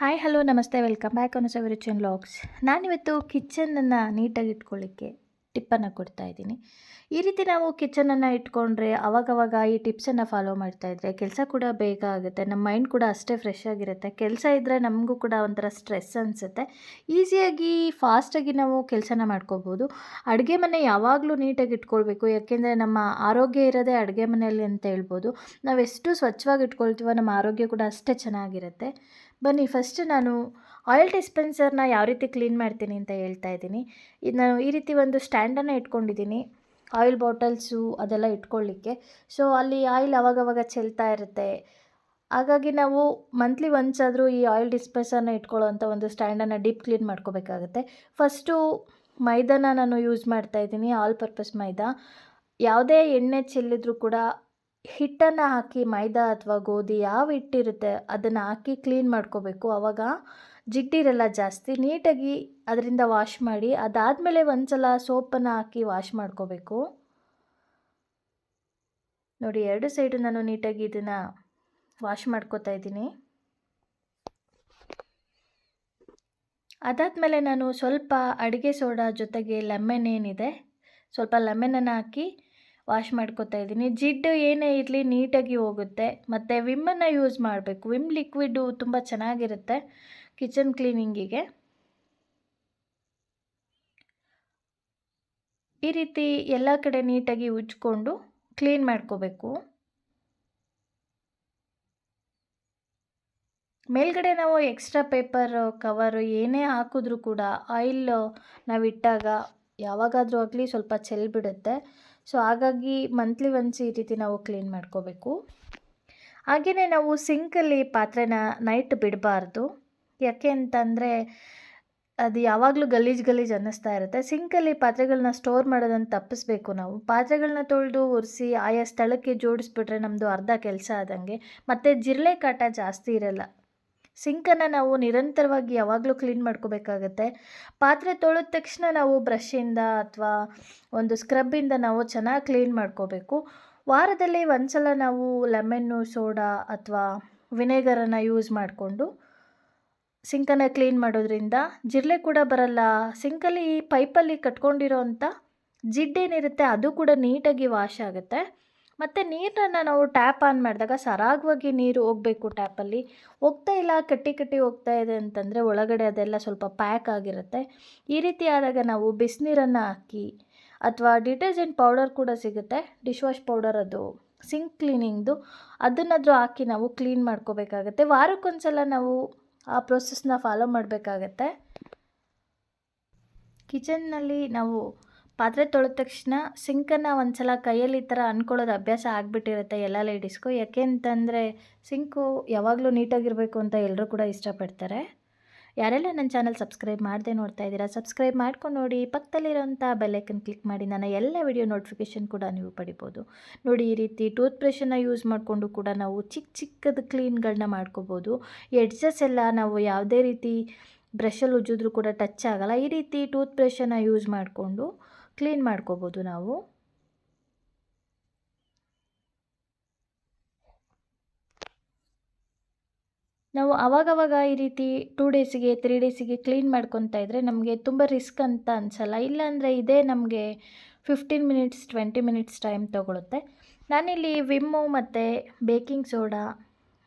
Hi hello ನಮಸ್ತೆ. Welcome back on ಸವಿರುಚಿಯನ್ vlogs ನಾನಿವತ್ತು ಕಿಚನನ್ನು ನೀಟಾಗಿ ಇಟ್ಕೊಳ್ಳಿಕ್ಕೆ ಟಿಪ್ಪನ್ನು ಕೊಡ್ತಾ ಇದ್ದೀನಿ. ಈ ರೀತಿ ನಾವು ಕಿಚನನ್ನು ಇಟ್ಕೊಂಡ್ರೆ ಅವಾಗವಾಗ ಈ ಟಿಪ್ಸನ್ನು ಫಾಲೋ ಮಾಡ್ತಾ ಇದ್ದರೆ ಕೆಲಸ ಕೂಡ ಬೇಗ ಆಗುತ್ತೆ. ನಮ್ಮ ಮೈಂಡ್ ಕೂಡ ಅಷ್ಟೇ ಫ್ರೆಶ್ ಆಗಿರುತ್ತೆ. ಕೆಲಸ ಇದ್ದರೆ ನಮಗೂ ಕೂಡ ಒಂಥರ ಸ್ಟ್ರೆಸ್ ಅನಿಸುತ್ತೆ. ಈಸಿಯಾಗಿ ಫಾಸ್ಟಾಗಿ ನಾವು ಕೆಲಸನ ಮಾಡ್ಕೋಬೋದು. ಅಡುಗೆ ಮನೆ ಯಾವಾಗಲೂ ನೀಟಾಗಿ ಇಟ್ಕೊಳ್ಬೇಕು. ಯಾಕೆಂದರೆ ನಮ್ಮ ಆರೋಗ್ಯ ಇರೋದೇ ಅಡುಗೆ ಮನೆಯಲ್ಲಿ ಅಂತ ಹೇಳ್ಬೋದು. ನಾವೆಷ್ಟು ಸ್ವಚ್ಛವಾಗಿ ಇಟ್ಕೊಳ್ತೀವೋ ನಮ್ಮ ಆರೋಗ್ಯ ಕೂಡ ಅಷ್ಟೇ ಚೆನ್ನಾಗಿರುತ್ತೆ. ಬನ್ನಿ ಫಸ್ಟ್ ನಾನು ಆಯಿಲ್ ಡಿಸ್ಪೆನ್ಸರ್ನ ಯಾವ ರೀತಿ ಕ್ಲೀನ್ ಮಾಡ್ತೀನಿ ಅಂತ ಹೇಳ್ತಾ ಇದ್ದೀನಿ. ಇದು ನಾನು ಈ ರೀತಿ ಒಂದು ಸ್ಟ್ಯಾಂಡನ್ನು ಇಟ್ಕೊಂಡಿದ್ದೀನಿ ಆಯಿಲ್ ಬಾಟಲ್ಸು ಅದೆಲ್ಲ ಇಟ್ಕೊಳ್ಳಿಕ್ಕೆ. ಸೊ ಅಲ್ಲಿ ಆಯಿಲ್ ಅವಾಗವಾಗ ಚೆಲ್ತಾ ಇರುತ್ತೆ. ಹಾಗಾಗಿ ನಾವು ಮಂತ್ಲಿ ಒನ್ಸ್ ಆದರೂ ಈ ಆಯಿಲ್ ಡಿಸ್ಪೆನ್ಸರ್ನ ಇಟ್ಕೊಳ್ಳೋವಂಥ ಒಂದು ಸ್ಟ್ಯಾಂಡನ್ನು ಡೀಪ್ ಕ್ಲೀನ್ ಮಾಡ್ಕೋಬೇಕಾಗುತ್ತೆ. ಫಸ್ಟು ಮೈದಾನ ನಾನು ಯೂಸ್ ಮಾಡ್ತಾ ಇದ್ದೀನಿ ಆಲ್ ಪರ್ಪಸ್ ಮೈದಾ. ಯಾವುದೇ ಎಣ್ಣೆ ಚೆಲ್ಲಿದ್ರೂ ಕೂಡ ಹಿಟ್ಟನ್ನು ಹಾಕಿ, ಮೈದಾ ಅಥವಾ ಗೋಧಿ ಯಾವ ಹಿಟ್ಟಿರುತ್ತೆ ಅದನ್ನು ಹಾಕಿ ಕ್ಲೀನ್ ಮಾಡ್ಕೋಬೇಕು. ಆವಾಗ ಜಿಡ್ಡಿರೆಲ್ಲ ಜಾಸ್ತಿ ನೀಟಾಗಿ ಅದರಿಂದ ವಾಶ್ ಮಾಡಿ, ಅದಾದಮೇಲೆ ಒಂದು ಸಲ ಸೋಪನ್ನು ಹಾಕಿ ವಾಶ್ ಮಾಡ್ಕೋಬೇಕು. ನೋಡಿ, ಎರಡು ಸೈಡು ನಾನು ನೀಟಾಗಿ ಇದನ್ನು ವಾಶ್ ಮಾಡ್ಕೋತಾ ಇದ್ದೀನಿ. ಅದಾದಮೇಲೆ ನಾನು ಸ್ವಲ್ಪ ಅಡುಗೆ ಸೋಡಾ ಜೊತೆಗೆ ಲೆಮನ್ ಏನಿದೆ, ಸ್ವಲ್ಪ ಲೆಮನನ್ನು ಹಾಕಿ ವಾಶ್ ಮಾಡ್ಕೋತಾ ಇದ್ದೀನಿ. ಜಿಡ್ಡು ಏನೇ ಇರಲಿ ನೀಟಾಗಿ ಹೋಗುತ್ತೆ. ಮತ್ತು ವಿಮ್ಮನ್ನು ಯೂಸ್ ಮಾಡಬೇಕು. ವಿಮ್ ಲಿಕ್ವಿಡ್ಡು ತುಂಬ ಚೆನ್ನಾಗಿರುತ್ತೆ ಕಿಚನ್ ಕ್ಲೀನಿಂಗಿಗೆ. ಈ ರೀತಿ ಎಲ್ಲ ಕಡೆ ನೀಟಾಗಿ ಉಜ್ಕೊಂಡು ಕ್ಲೀನ್ ಮಾಡ್ಕೋಬೇಕು. ಮೇಲ್ಗಡೆ ನಾವು ಎಕ್ಸ್ಟ್ರಾ ಪೇಪರ್, ಕವರು ಏನೇ ಹಾಕಿದ್ರೂ ಕೂಡ, ಆಯಿಲ್ ನಾವು ಇಟ್ಟಾಗ ಯಾವಾಗಾದರೂ ಆಗಲಿ ಸ್ವಲ್ಪ ಚೆಲ್ಬಿಡುತ್ತೆ. ಸೊ ಹಾಗಾಗಿ ಮಂತ್ಲಿ ಒನ್ಸ್ ಈ ರೀತಿ ನಾವು ಕ್ಲೀನ್ ಮಾಡ್ಕೋಬೇಕು. ಹಾಗೆಯೇ ನಾವು ಸಿಂಕಲ್ಲಿ ಪಾತ್ರೆನ ನೈಟ್ ಬಿಡಬಾರ್ದು. ಯಾಕೆ ಅಂತಂದರೆ ಅದು ಯಾವಾಗಲೂ ಗಲೀಜು ಗಲೀಜು ಅನ್ನಿಸ್ತಾ ಇರುತ್ತೆ. ಸಿಂಕಲ್ಲಿ ಪಾತ್ರೆಗಳನ್ನ ಸ್ಟೋರ್ ಮಾಡೋದನ್ನು ತಪ್ಪಿಸ್ಬೇಕು ನಾವು. ಪಾತ್ರೆಗಳನ್ನ ತೊಳೆದು ಒರೆಸಿ ಆಯಾ ಸ್ಥಳಕ್ಕೆ ಜೋಡಿಸ್ಬಿಟ್ರೆ ನಮ್ಮದು ಅರ್ಧ ಕೆಲಸ ಆದಂಗೆ. ಮತ್ತು ಜಿರಳೆ ಕಾಟ ಜಾಸ್ತಿ ಇರಲ್ಲ. ಸಿಂಕನ್ನು ನಾವು ನಿರಂತರವಾಗಿ ಯಾವಾಗಲೂ ಕ್ಲೀನ್ ಮಾಡ್ಕೋಬೇಕಾಗತ್ತೆ. ಪಾತ್ರೆ ತೊಳೆದ ತಕ್ಷಣ ನಾವು ಬ್ರಷಿಂದ ಅಥವಾ ಒಂದು ಸ್ಕ್ರಬ್ಬಿಂದ ನಾವು ಚೆನ್ನಾಗಿ ಕ್ಲೀನ್ ಮಾಡ್ಕೋಬೇಕು. ವಾರದಲ್ಲಿ ಒಂದು ಸಲ ನಾವು ಲೆಮನ್ನು, ಸೋಡಾ ಅಥವಾ ವಿನೆಗರನ್ನು ಯೂಸ್ ಮಾಡಿಕೊಂಡು ಸಿಂಕನ್ನು ಕ್ಲೀನ್ ಮಾಡೋದ್ರಿಂದ ಜಿರಳೆ ಕೂಡ ಬರಲ್ಲ. ಸಿಂಕಲ್ಲಿ ಪೈಪಲ್ಲಿ ಕಟ್ಕೊಂಡಿರೋ ಅಂಥ ಜಿಡ್ಡೇನಿರುತ್ತೆ ಅದು ಕೂಡ ನೀಟಾಗಿ ವಾಶ್ ಆಗುತ್ತೆ. ಮತ್ತು ನೀರನ್ನು ನಾವು ಟ್ಯಾಪ್ ಆನ್ ಮಾಡಿದಾಗ ಸರಾಗವಾಗಿ ನೀರು ಹೋಗಬೇಕು ಟ್ಯಾಪಲ್ಲಿ ಹೋಗ್ತಾ ಇಲ್ಲ, ಕಟ್ಟಿ ಕಟ್ಟಿ ಹೋಗ್ತಾ ಇದೆ ಅಂತಂದರೆ ಒಳಗಡೆ ಅದೆಲ್ಲ ಸ್ವಲ್ಪ ಪ್ಯಾಕ್ ಆಗಿರುತ್ತೆ. ಈ ರೀತಿ ಆದಾಗ ನಾವು ಬಿಸಿನೀರನ್ನು ಹಾಕಿ ಅಥವಾ ಡಿಟರ್ಜೆಂಟ್ ಪೌಡರ್ ಕೂಡ ಸಿಗುತ್ತೆ. ಡಿಶ್ ವಾಶ್ ಪೌಡರ್ ಅದು ಸಿಂಕ್ ಕ್ಲೀನಿಂಗ್ದು ಅದನ್ನಾದರೂ ಹಾಕಿ ನಾವು ಕ್ಲೀನ್ ಮಾಡ್ಕೋಬೇಕಾಗತ್ತೆ. ವಾರಕ್ಕೊಂದ್ಸಲ ನಾವು ಆ ಪ್ರೊಸೆಸ್ನ ಫಾಲೋ ಮಾಡಬೇಕಾಗತ್ತೆ. ಕಿಚನ್ನಲ್ಲಿ ನಾವು ಪಾತ್ರೆ ತೊಳೆದ ತಕ್ಷಣ ಸಿಂಕನ್ನು ಒಂದು ಸಲ ಕೈಯಲ್ಲಿ ಈ ಥರ ಅಂದ್ಕೊಳ್ಳೋದು ಅಭ್ಯಾಸ ಆಗಿಬಿಟ್ಟಿರುತ್ತೆ ಎಲ್ಲ ಲೇಡೀಸ್ಗೂ ಯಾಕೆ ಅಂತಂದರೆ ಸಿಂಕು ಯಾವಾಗಲೂ ನೀಟಾಗಿರಬೇಕು ಅಂತ ಎಲ್ಲರೂ ಕೂಡ ಇಷ್ಟಪಡ್ತಾರೆ. ಯಾರೆಲ್ಲ ನನ್ನ ಚಾನಲ್ ಸಬ್ಸ್ಕ್ರೈಬ್ ಮಾಡದೆ ನೋಡ್ತಾ ಇದ್ದೀರಾ ಸಬ್ಸ್ಕ್ರೈಬ್ ಮಾಡ್ಕೊಂಡು ನೋಡಿ, ಪಕ್ಕದಲ್ಲಿರೋಂಥ ಬೆಲ್ಲೈಕನ್ ಕ್ಲಿಕ್ ಮಾಡಿ ನನ್ನ ಎಲ್ಲ ವಿಡಿಯೋ ನೋಟಿಫಿಕೇಷನ್ ಕೂಡ ನೀವು ಪಡಿಬೋದು. ನೋಡಿ, ಈ ರೀತಿ ಟೂತ್ ಬ್ರಷನ್ನು ಯೂಸ್ ಮಾಡಿಕೊಂಡು ಕೂಡ ನಾವು ಚಿಕ್ಕ ಚಿಕ್ಕದ ಕ್ಲೀನ್ಗಳನ್ನ ಮಾಡ್ಕೋಬೋದು. ಎಡ್ಜಸ್ ಎಲ್ಲ ನಾವು ಯಾವುದೇ ರೀತಿ ಬ್ರಷಲ್ಲಿ ಉಜ್ಜಿದ್ರೂ ಕೂಡ ಟಚ್ ಆಗಲ್ಲ. ಈ ರೀತಿ ಟೂತ್ ಬ್ರಷನ್ನು ಯೂಸ್ ಮಾಡಿಕೊಂಡು ಕ್ಲೀನ್ ಮಾಡ್ಕೋಬೋದು ನಾವು. ನಾವು ಅವಾಗವಾಗ ಈ ರೀತಿ ಟೂ ಡೇಸಿಗೆ ತ್ರೀ ಡೇಸಿಗೆ ಕ್ಲೀನ್ ಮಾಡ್ಕೊತಾ ಇದ್ದರೆ ನಮಗೆ ತುಂಬ ರಿಸ್ಕ್ ಅಂತ ಅನಿಸಲ್ಲ. ಇಲ್ಲಾಂದರೆ ಇದೇ ನಮಗೆ fifteen minutes twenty minutes time ತೊಗೊಳುತ್ತೆ. ನಾನಿಲ್ಲಿ ವಿಮ್ಮು ಮತ್ತು ಬೇಕಿಂಗ್ ಸೋಡಾ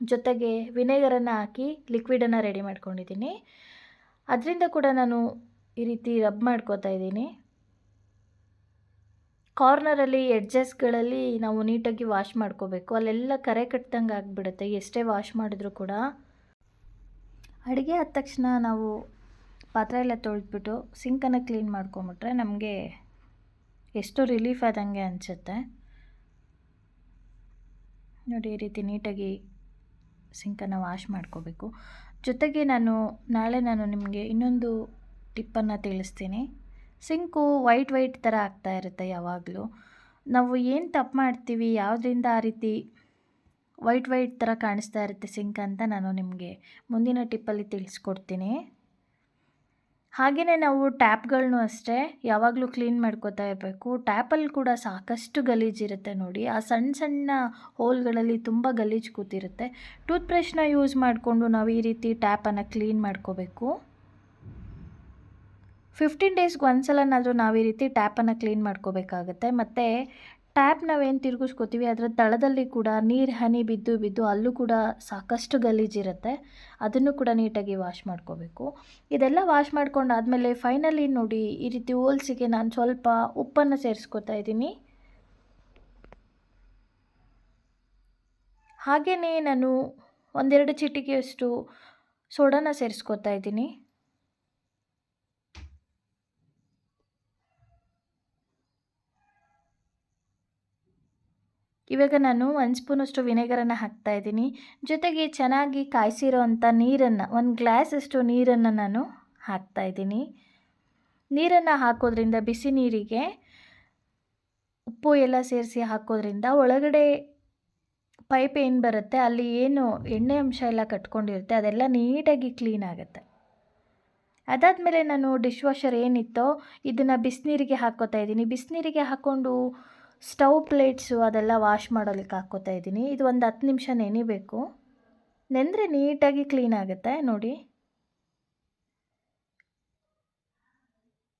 ಜೊತೆಗೆ ವಿನೆಗರನ್ನು ಹಾಕಿ ಲಿಕ್ವಿಡನ್ನು ರೆಡಿ ಮಾಡ್ಕೊಂಡಿದ್ದೀನಿ. ಅದರಿಂದ ಕೂಡ ನಾನು ಈ ರೀತಿ ರಬ್ ಮಾಡ್ಕೋತಾ ಇದ್ದೀನಿ. ಕಾರ್ನರಲ್ಲಿ, ಎಡ್ಜಸ್ಗಳಲ್ಲಿ ನಾವು ನೀಟಾಗಿ ವಾಶ್ ಮಾಡ್ಕೋಬೇಕು. ಅಲ್ಲೆಲ್ಲ ಕರೆ ಕಟ್ಟಿದಂಗೆ ಆಗಿಬಿಡುತ್ತೆ. ಎಷ್ಟೇ ವಾಶ್ ಮಾಡಿದ್ರೂ ಕೂಡ. ಅಡುಗೆ ಆದ ತಕ್ಷಣ ನಾವು ಪಾತ್ರೆ ಎಲ್ಲ ತೊಳೆದ್ಬಿಟ್ಟು ಸಿಂಕನ್ನು ಕ್ಲೀನ್ ಮಾಡ್ಕೊಂಬಿಟ್ರೆ ನಮಗೆ ಎಷ್ಟು ರಿಲೀಫ್ ಆದಂಗೆ ಅನಿಸುತ್ತೆ. ನೋಡಿ, ಈ ರೀತಿ ನೀಟಾಗಿ ಸಿಂಕನ್ನು ವಾಶ್ ಮಾಡ್ಕೋಬೇಕು. ಜೊತೆಗೆ ನಾನು ನಾಳೆ ನಾನು ನಿಮಗೆ ಇನ್ನೊಂದು ಟಿಪ್ಪನ್ನು ತಿಳಿಸ್ತೀನಿ. ಸಿಂಕು ವೈಟ್ ವೈಟ್ ಥರ ಆಗ್ತಾ ಇರುತ್ತೆ ಯಾವಾಗಲೂ. ನಾವು ಏನು ತಪ್ಪು ಮಾಡ್ತೀವಿ, ಯಾವುದರಿಂದ ಆ ರೀತಿ ವೈಟ್ ವೈಟ್ ಥರ ಕಾಣಿಸ್ತಾ ಇರುತ್ತೆ ಸಿಂಕ್ ಅಂತ ನಾನು ನಿಮಗೆ ಮುಂದಿನ ಟಿಪ್ಪಲ್ಲಿ ತಿಳಿಸ್ಕೊಡ್ತೀನಿ. ಹಾಗೆಯೇ ನಾವು ಟ್ಯಾಪ್ಗಳನ್ನು ಅಷ್ಟೇ ಯಾವಾಗಲೂ ಕ್ಲೀನ್ ಮಾಡ್ಕೋತಾ ಇರಬೇಕು. ಟ್ಯಾಪಲ್ಲಿ ಕೂಡ ಸಾಕಷ್ಟು ಗಲೀಜಿರುತ್ತೆ ನೋಡಿ. ಆ ಸಣ್ಣ ಸಣ್ಣ ಹೋಲ್ಗಳಲ್ಲಿ ತುಂಬ ಗಲೀಜು ಕೂತಿರುತ್ತೆ. ಟೂತ್ ಬ್ರಷ್ನ ಯೂಸ್ ಮಾಡಿಕೊಂಡು ನಾವು ಈ ರೀತಿ ಟ್ಯಾಪನ್ನು ಕ್ಲೀನ್ ಮಾಡ್ಕೋಬೇಕು. ಫಿಫ್ಟೀನ್ ಡೇಸ್ಗೆ ಒಂದ್ಸಲನಾದರೂ ನಾವು ಈ ರೀತಿ ಟ್ಯಾಪನ್ನು ಕ್ಲೀನ್ ಮಾಡ್ಕೋಬೇಕಾಗುತ್ತೆ. ಮತ್ತು ಟ್ಯಾಪ್ ನಾವೇನು ತಿರುಗಿಸ್ಕೋತೀವಿ, ಅದರ ತಳದಲ್ಲಿ ಕೂಡ ನೀರು, ಹನಿ ಬಿದ್ದು ಬಿದ್ದು ಅಲ್ಲೂ ಕೂಡ ಸಾಕಷ್ಟು ಗಲೀಜಿರುತ್ತೆ ಅದನ್ನು ಕೂಡ ನೀಟಾಗಿ ವಾಶ್ ಮಾಡ್ಕೋಬೇಕು. ಇದೆಲ್ಲ ವಾಶ್ ಮಾಡ್ಕೊಂಡಾದಮೇಲೆ ಫೈನಲಿ ನೋಡಿ ಈ ರೀತಿ ಹೋಲ್ಸಿಗೆ ನಾನು ಸ್ವಲ್ಪ ಉಪ್ಪನ್ನು ಸೇರಿಸ್ಕೋತಾ ಇದ್ದೀನಿ. ಹಾಗೆಯೇ ನಾನು ಒಂದೆರಡು ಚಿಟಿಕೆಯಷ್ಟು ಸೋಡಾನ ಸೇರಿಸ್ಕೋತಾ ಇದ್ದೀನಿ. ಇವಾಗ ನಾನು ಒಂದು ಸ್ಪೂನಷ್ಟು ವಿನೆಗರನ್ನು ಹಾಕ್ತಾ ಇದ್ದೀನಿ. ಜೊತೆಗೆ ಚೆನ್ನಾಗಿ ಕಾಯಿಸಿರೋ ಅಂಥ ನೀರನ್ನು, ಒಂದು ಗ್ಲಾಸಷ್ಟು ನೀರನ್ನು ನಾನು ಹಾಕ್ತಾ ಇದ್ದೀನಿ. ನೀರನ್ನು ಹಾಕೋದ್ರಿಂದ ಬಿಸಿ ನೀರಿಗೆ ಉಪ್ಪು ಎಲ್ಲ ಸೇರಿಸಿ ಹಾಕೋದ್ರಿಂದ ಒಳಗಡೆ ಪೈಪ್ ಏನು ಬರುತ್ತೆ, ಅಲ್ಲಿ ಏನು ಎಣ್ಣೆ ಅಂಶ ಎಲ್ಲ ಕಟ್ಕೊಂಡಿರುತ್ತೆ, ಅದೆಲ್ಲ ನೀಟಾಗಿ ಕ್ಲೀನ್ ಆಗುತ್ತೆ. ಅದಾದಮೇಲೆ ನಾನು ಡಿಶ್ ವಾಷರ್ ಏನಿತ್ತೋ, ಇದನ್ನು ಬಿಸಿನೀರಿಗೆ ಹಾಕೋತಾ ಇದ್ದೀನಿ. ಬಿಸಿನೀರಿಗೆ ಹಾಕ್ಕೊಂಡು ಸ್ಟವ್ ಪ್ಲೇಟ್ಸು ಅದೆಲ್ಲ ವಾಶ್ ಮಾಡೋಲಿಕ್ಕೆ ಹಾಕ್ಕೋತಾ ಇದ್ದೀನಿ. ಇದು ಒಂದು ಹತ್ತು ನಿಮಿಷ ನೆನಿಬೇಕು. ನೆಂದರೆ ನೀಟಾಗಿ ಕ್ಲೀನ್ ಆಗುತ್ತೆ, ನೋಡಿ.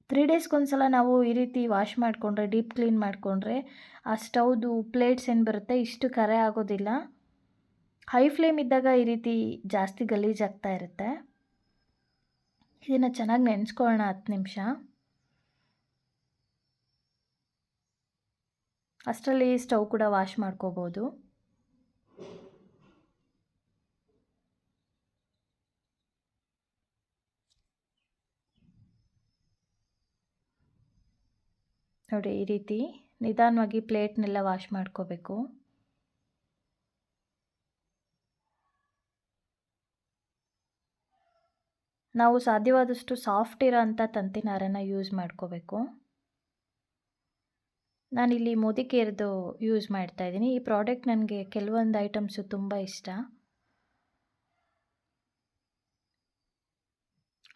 ತ್ರೀ ಡೇಸ್ಗೊಂದ್ಸಲ ನಾವು ಈ ರೀತಿ ವಾಶ್ ಮಾಡಿಕೊಂಡ್ರೆ, ಡೀಪ್ ಕ್ಲೀನ್ ಮಾಡಿಕೊಂಡ್ರೆ ಆ ಸ್ಟವ್ದು ಪ್ಲೇಟ್ಸ್ ಏನು ಬರುತ್ತೆ? ಇಷ್ಟು ಕರೆ ಆಗೋದಿಲ್ಲ. ಹೈ ಫ್ಲೇಮ್ ಇದ್ದಾಗ ಈ ರೀತಿ ಜಾಸ್ತಿ ಗಲೀಜಾಗ್ತಾ ಇರುತ್ತೆ. ಇದನ್ನು ಚೆನ್ನಾಗಿ ನೆನೆಸ್ಕೊಳ್ಳೋಣ ಹತ್ತು ನಿಮಿಷ. ಅಷ್ಟರಲ್ಲಿ ಸ್ಟವ್ ಕೂಡ ವಾಶ್ ಮಾಡ್ಕೋಬೋದು. ನೋಡಿ, ಈ ರೀತಿ ನಿಧಾನವಾಗಿ ಪ್ಲೇಟ್ನೆಲ್ಲ ವಾಶ್ ಮಾಡ್ಕೋಬೇಕು. ನಾವು ಸಾಧ್ಯವಾದಷ್ಟು ಸಾಫ್ಟ್ ಇರೋ ಅಂಥ ತಂತಿನಾರನ್ನು ಯೂಸ್ ಮಾಡ್ಕೋಬೇಕು. ನಾನಿಲ್ಲಿ ಮೋದಿಕೇರ್ದು ಯೂಸ್ ಮಾಡ್ತಾ ಇದ್ದೀನಿ. ಈ ಪ್ರಾಡಕ್ಟ್ ನನಗೆ ಕೆಲವೊಂದು ಐಟಮ್ಸು ತುಂಬ ಇಷ್ಟ.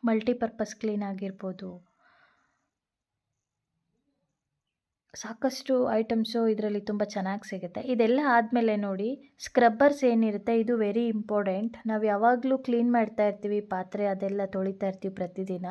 ಮಲ್ಟಿಪರ್ಪಸ್ ಕ್ಲೀನ್ ಆಗಿರ್ಬೋದು. ಸಾಕಷ್ಟು ಐಟಮ್ಸು ಇದರಲ್ಲಿ ತುಂಬ ಚೆನ್ನಾಗಿ ಸಿಗುತ್ತೆ. ಇದೆಲ್ಲ ಆದಮೇಲೆ ನೋಡಿ, ಸ್ಕ್ರಬ್ಬರ್ಸ್ ಏನಿರುತ್ತೆ, ಇದು ವೆರಿ ಇಂಪಾರ್ಟೆಂಟ್ ನಾವು ಯಾವಾಗಲೂ ಕ್ಲೀನ್ ಮಾಡ್ತಾ ಇರ್ತೀವಿ, ಪಾತ್ರೆ ಅದೆಲ್ಲ ತೊಳಿತಾ ಇರ್ತೀವಿ ಪ್ರತಿದಿನ.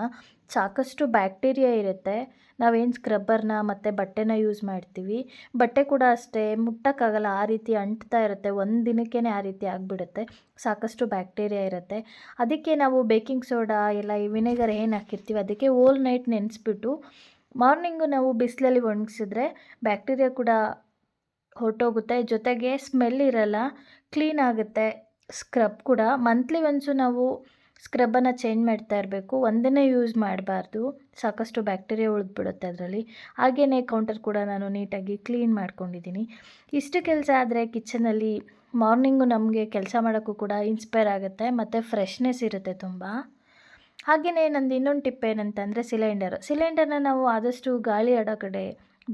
ಸಾಕಷ್ಟು ಬ್ಯಾಕ್ಟೀರಿಯಾ ಇರುತ್ತೆ. ನಾವೇನು ಸ್ಕ್ರಬ್ಬರ್ನ ಮತ್ತು ಬಟ್ಟೆನ ಯೂಸ್ ಮಾಡ್ತೀವಿ. ಬಟ್ಟೆ ಕೂಡ ಅಷ್ಟೇ, ಮುಟ್ಟಕ್ಕಾಗಲ್ಲ, ಆ ರೀತಿ ಅಂಟ್ತಾ ಇರುತ್ತೆ. ಒಂದು ದಿನಕ್ಕೇ ಆ ರೀತಿ ಆಗಿಬಿಡುತ್ತೆ. ಸಾಕಷ್ಟು ಬ್ಯಾಕ್ಟೀರಿಯಾ ಇರುತ್ತೆ. ಅದಕ್ಕೆ ನಾವು ಬೇಕಿಂಗ್ ಸೋಡಾ ಎಲ್ಲ ಈ ವಿನೆಗರ್ ಏನು ಹಾಕಿರ್ತೀವಿ, ಅದಕ್ಕೆ ಓಲ್ ನೈಟ್ ನೆನೆಸ್ಬಿಟ್ಟು ಮಾರ್ನಿಂಗು ನಾವು ಬಿಸಿಲಲ್ಲಿ ಒಣಗಿಸಿದ್ರೆ ಬ್ಯಾಕ್ಟೀರಿಯಾ ಕೂಡ ಹೊರಟೋಗುತ್ತೆ. ಜೊತೆಗೆ ಸ್ಮೆಲ್ ಇರಲ್ಲ, ಕ್ಲೀನ್ ಆಗುತ್ತೆ. ಸ್ಕ್ರಬ್ ಕೂಡ. ಮಂತ್ಲಿ ಒನ್ಸು ನಾವು ಸ್ಕ್ರಬ್ಬನ್ನು ಚೇಂಜ್ ಮಾಡ್ತಾ ಇರಬೇಕು. ಒಂದನ್ನೇ ಯೂಸ್ ಮಾಡಬಾರ್ದು. ಸಾಕಷ್ಟು ಬ್ಯಾಕ್ಟೀರಿಯಾ ಉಳಿದ್ಬಿಡುತ್ತೆ ಅದರಲ್ಲಿ. ಹಾಗೆಯೇ ಕೌಂಟರ್ ಕೂಡ ನಾನು ನೀಟಾಗಿ ಕ್ಲೀನ್ ಮಾಡ್ಕೊಂಡಿದ್ದೀನಿ. ಇಷ್ಟು ಕೆಲಸ ಆದರೆ ಕಿಚನಲ್ಲಿ ಮಾರ್ನಿಂಗು ನಮಗೆ ಕೆಲಸ ಮಾಡೋಕ್ಕೂ ಕೂಡ ಇನ್ಸ್ಪೈರ್ ಆಗುತ್ತೆ, ಮತ್ತು ಫ್ರೆಶ್ನೆಸ್ ಇರುತ್ತೆ ತುಂಬ. ಹಾಗೆಯೇ ನಂದು ಇನ್ನೊಂದು ಟಿಪ್ ಏನಂತಂದರೆ ಸಿಲಿಂಡರ್. ಸಿಲಿಂಡರ್ನ ನಾವು ಆದಷ್ಟು ಗಾಳಿ ಆಡೋ ಕಡೆ,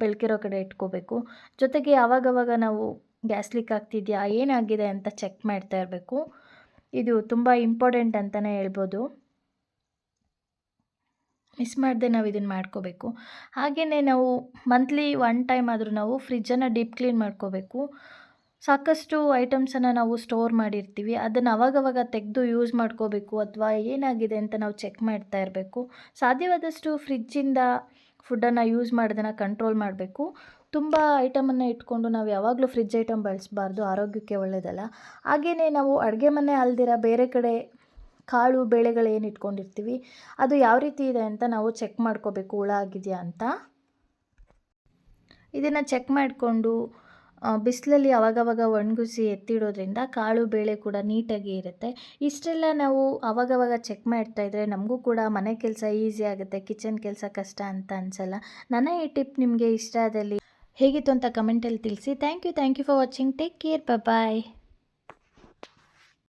ಬೆಳಕಿರೋ ಕಡೆ ಇಟ್ಕೋಬೇಕು. ಜೊತೆಗೆ ಆವಾಗವಾಗ ನಾವು ಗ್ಯಾಸ್ ಲೀಕ್ ಆಗ್ತಿದೆಯಾ ಏನಾಗಿದೆ ಅಂತ ಚೆಕ್ ಮಾಡ್ತಾ ಇರಬೇಕು. ಇದು ತುಂಬ ಇಂಪಾರ್ಟೆಂಟ್ ಅಂತಲೇ ಹೇಳ್ಬೋದು. ಮಿಸ್ ಮಾಡದೆ ನಾವು ಇದನ್ನು ಮಾಡ್ಕೋಬೇಕು. ಹಾಗೆಯೇ ನಾವು ಮಂತ್ಲಿ ಒನ್ ಟೈಮ್ ಆದರೂ ನಾವು ಫ್ರಿಜ್ಜನ್ನು ಡೀಪ್ ಕ್ಲೀನ್ ಮಾಡ್ಕೋಬೇಕು. ಸಾಕಷ್ಟು ಐಟಮ್ಸನ್ನು ನಾವು ಸ್ಟೋರ್ ಮಾಡಿರ್ತೀವಿ. ಅದನ್ನು ಅವಾಗವಾಗ ತೆಗೆದು ಯೂಸ್ ಮಾಡ್ಕೋಬೇಕು ಅಥವಾ ಏನಾಗಿದೆ ಅಂತ ನಾವು ಚೆಕ್ ಮಾಡ್ತಾ ಇರಬೇಕು. ಸಾಧ್ಯವಾದಷ್ಟು ಫ್ರಿಜ್ಜಿಂದ ಫುಡ್ಡನ್ನು ಯೂಸ್ ಮಾಡೋದನ್ನು ಕಂಟ್ರೋಲ್ ಮಾಡಬೇಕು. ತುಂಬ ಐಟಮನ್ನು ಇಟ್ಕೊಂಡು ನಾವು ಯಾವಾಗಲೂ ಫ್ರಿಜ್ ಐಟಮ್ ಬಳಸಬಾರ್ದು. ಆರೋಗ್ಯಕ್ಕೆ ಒಳ್ಳೆಯದಲ್ಲ ಹಾಗೆಯೇ ನಾವು ಅಡುಗೆ ಮನೆ ಅಲ್ದಿರ ಬೇರೆ ಕಡೆ ಕಾಳು, ಬೇಳೆಗಳು ಏನು ಇಟ್ಕೊಂಡಿರ್ತೀವಿ, ಅದು ಯಾವ ರೀತಿ ಇದೆ ಅಂತ ನಾವು ಚೆಕ್ ಮಾಡ್ಕೋಬೇಕು. ಹುಳ ಆಗಿದೆಯಾ ಅಂತ. ಇದನ್ನು ಚೆಕ್ ಮಾಡಿಕೊಂಡು ಬಿಸಿಲಲ್ಲಿ ಅವಾಗವಾಗ ಒಣಗಿಸಿ ಎತ್ತಿಡೋದ್ರಿಂದ ಕಾಳು ಬೇಳೆ ಕೂಡ ನೀಟಾಗಿ ಇರುತ್ತೆ. ಇಷ್ಟೆಲ್ಲ ನಾವು ಅವಾಗವಾಗ ಚೆಕ್ ಮಾಡ್ತಾ ಇದ್ದರೆ ನಮಗೂ ಕೂಡ ಮನೆ ಕೆಲಸ ಈಸಿ ಆಗುತ್ತೆ ಕಿಚನ್ ಕೆಲಸ ಕಷ್ಟ ಅಂತ ಅನ್ಸಲ್ಲ. ನನ್ನ ಈ ಟಿಪ್ ನಿಮಗೆ ಇಷ್ಟ ಆದಲ್ಲಿ ಹೇಗಿತ್ತು ಅಂತ ಕಮೆಂಟಲ್ಲಿ ತಿಳಿಸಿ. Thank you thank you for watching take care bye